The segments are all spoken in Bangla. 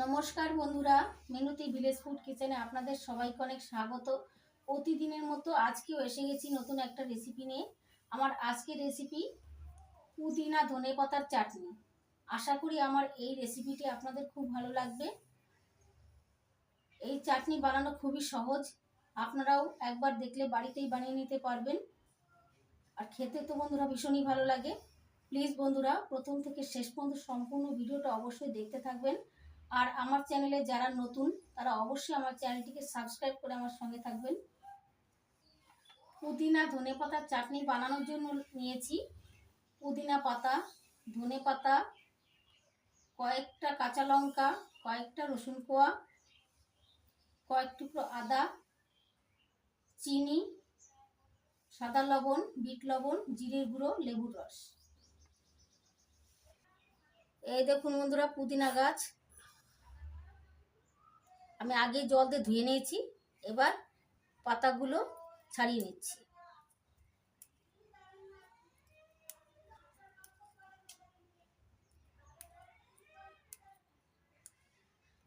নমস্কার বন্ধুরা, মিনুতি ভিলেজ ফুড কিচেনে আপনাদের সবাইকে অনেক স্বাগত। প্রতিদিনের মতো আজকেও এসে গেছি নতুন একটা রেসিপি নিয়ে। আমার আজকের রেসিপি পুদিনা ধনে পাতার চাটনি। আশা করি আমার এই রেসিপিটি আপনাদের খুব ভালো লাগবে। এই চাটনি বানানো খুবই সহজ। আপনারাও একবার দেখলে বাড়িতেই বানিয়ে নিতে পারবেন। আর খেতে তো বন্ধুরা ভীষণই ভালো লাগে। প্লিজ বন্ধুরা, প্রথম থেকে শেষ পর্যন্ত সম্পূর্ণ ভিডিওটা অবশ্যই দেখতে থাকবেন। আর আমার চ্যানেলে যারা নতুন, তারা অবশ্যই আমার চ্যানেলটিকে সাবস্ক্রাইব করে আমার সঙ্গে থাকবেন। পুদিনা ধনে পাতার চাটনি বানানোর জন্য নিয়েছি। পুদিনা পাতা, ধনে পাতা, কয়েকটা কাঁচা লঙ্কা, কয়েকটা রসুন কোয়া, কয়েক টুকরো আদা, চিনি, সাদা লবণ, বিট লবণ, জিরের গুঁড়ো, লেবুর রস। এই দেখুন বন্ধুরা, পুদিনা গাছ। আমি আগে জল দিয়ে ধুয়ে নিয়েছি, এবার পাতাগুলো ছাড়িয়ে নিচ্ছি।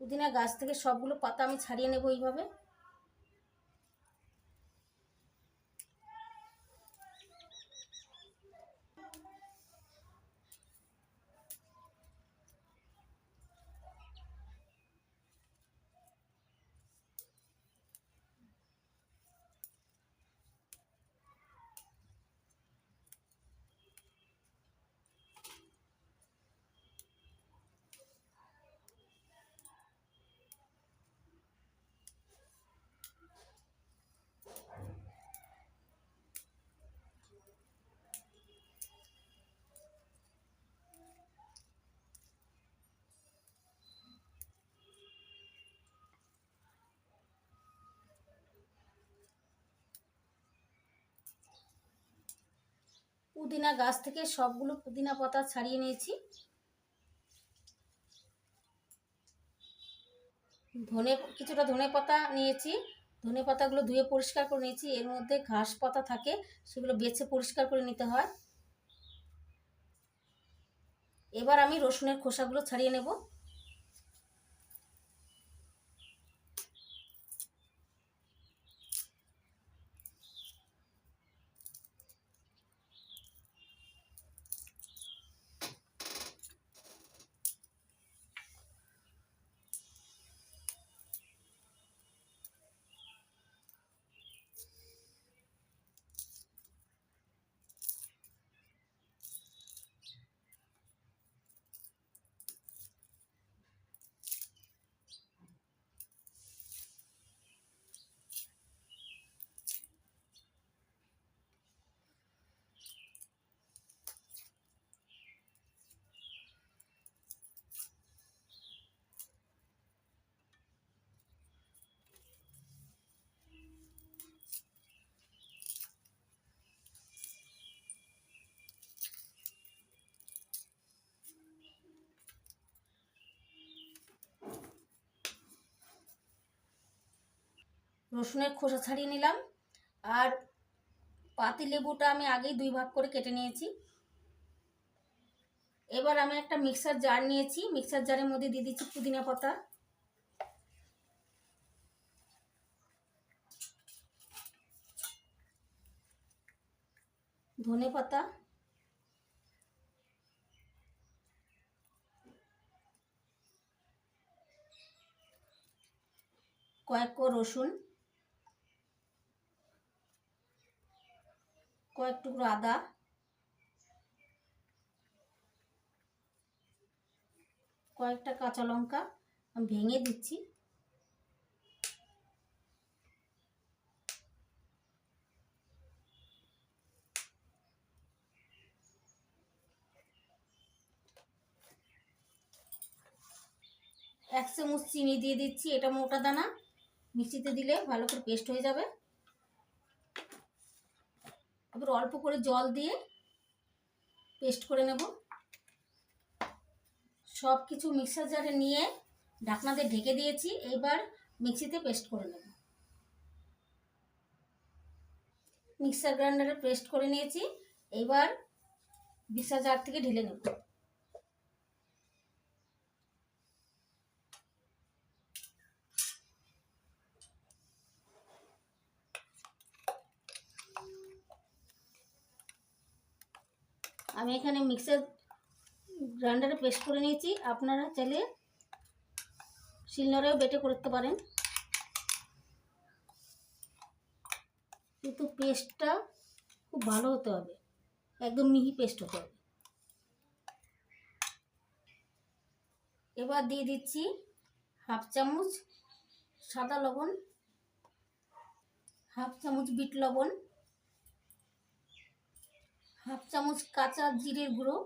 পুদিনা গাছ থেকে সবগুলো পাতা আমি ছাড়িয়ে নেব এইভাবে। পুদিনা গাছ থেকে সবগুলো পুদিনা পাতা ছাড়িয়ে নিয়েছি। ধনে, কিছুটা ধনে পাতা নিয়েছি। ধনে পাতাগুলো ধুয়ে পরিষ্কার করে নিয়েছি। এর মধ্যে ঘাস পাতা থাকে, সেগুলো বেছে পরিষ্কার করে নিতে হয়। এবার আমি রসুনের খোসাগুলো ছাড়িয়ে নেব। রসুনের খোসা ছাড়িয়ে নিলাম। আর পাতি লেবুটা আমি আগেই দুই ভাগ করে কেটে নিয়েছি। এবার আমি একটা মিক্সার জার নিয়েছি। মিক্সার জারের মধ্যে দিয়ে দিচ্ছি পুদিনা পাতা। ধনে পাতা। কয়েক রসুন। কয়েক টুকরো আদা। কয়েকটা কাঁচা লঙ্কা আমি ভেঙে দিচ্ছি। এক চামচ চিনি দিয়ে দিচ্ছি, এটা মোটা দানা। মিক্সিতে দিলে ভালো করে পেস্ট হয়ে যাবে। এবার অল্প করে জল দিয়ে পেস্ট করে নেব। সব কিছু মিক্সার জারে নিয়ে ঢাকনা দিয়ে ঢেকে দিয়েছি, এবার মিক্সিতে পেস্ট করে নেব। মিক্সার গ্রাইন্ডারে পেস্ট করে নিয়েছি, এবার মিক্সার জার থেকে ঢেলে নেব। আমি এখানে মিক্সার গ্রাইন্ডারে পেস্ট করে নিয়েছি। আপনারা চাইলে শিলনোড়েও বেটে করতে পারেন। কিন্তু পেস্টটা খুব ভালো হতে হবে। একদম মিহি পেস্ট হতে হবে। এবার দিয়ে দিচ্ছি হাফ চামচ সাদা লবণ হাফ চামচ বিট লবণ। হাফ চামচ কাঁচা জিরের গুঁড়ো।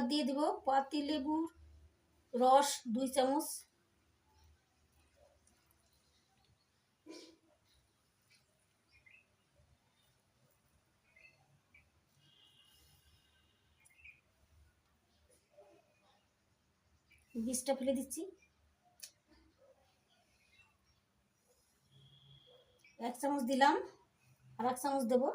দিয়ে দেব পাতি লেবুর রস দুই চামচ। বীজটা ফেলে দিচ্ছি। এক চামচ দিলাম। আর এক চামচ দেবো।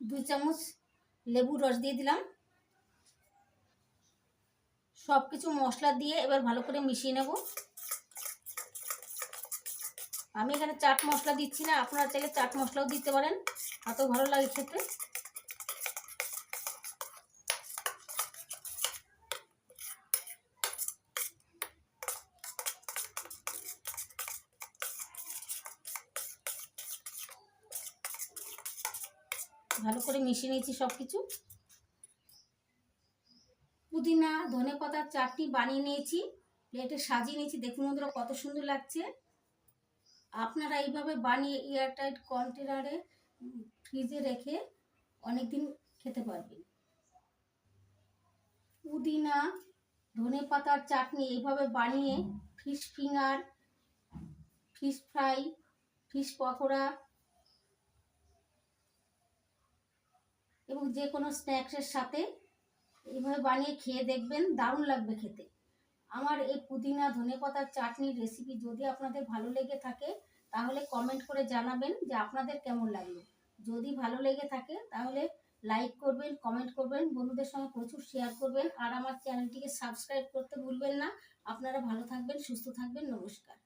দুই চামচ লেবুর রস দিয়ে দিলাম। সব কিছু মশলা দিয়ে এবার ভালো করে মিশিয়ে নেব। আমি এখানে চাট মশলা দিচ্ছি না, আপনারা চাইলে চাট মশলাও দিতে পারেন, এত ভালো লাগে খেতে। ভালো করে মিশিয়ে নিয়েছি সব কিছু পুদিনা ধনে পাতার চাটনি বানিয়ে নিয়েছি, প্লেটে সাজিয়ে নিয়েছি, দেখুন বন্ধুরা কত সুন্দর লাগছে। আপনারা এইভাবে বানিয়ে এয়ারটাইট কন্টেনারে ফ্রিজে রেখে অনেক দিন খেতে পারবেন। পুদিনা, ধনে পাতার চাটনি এইভাবে বানিয়ে fish finger, fish fry, fish pakora এবং যে কোনো স্ন্যাক্সের সাথে এইভাবে বানিয়ে খেয়ে দেখবেন, দারুণ লাগবে খেতে। আমার এই পুদিনা ধনে পাতার চাটনির রেসিপি যদি আপনাদের ভালো লেগে থাকে, তাহলে কমেন্ট করে জানাবেন যে আপনাদের কেমন লাগল। যদি ভালো লেগে থাকে, তাহলে লাইক করবেন কমেন্ট করবেন, বন্ধুদের সঙ্গে প্রচুর শেয়ার করবেন, আর আমার চ্যানেলটিকে সাবস্ক্রাইব করতে ভুলবেন না। আপনারা ভালো থাকবেন, সুস্থ থাকবেন, নমস্কার।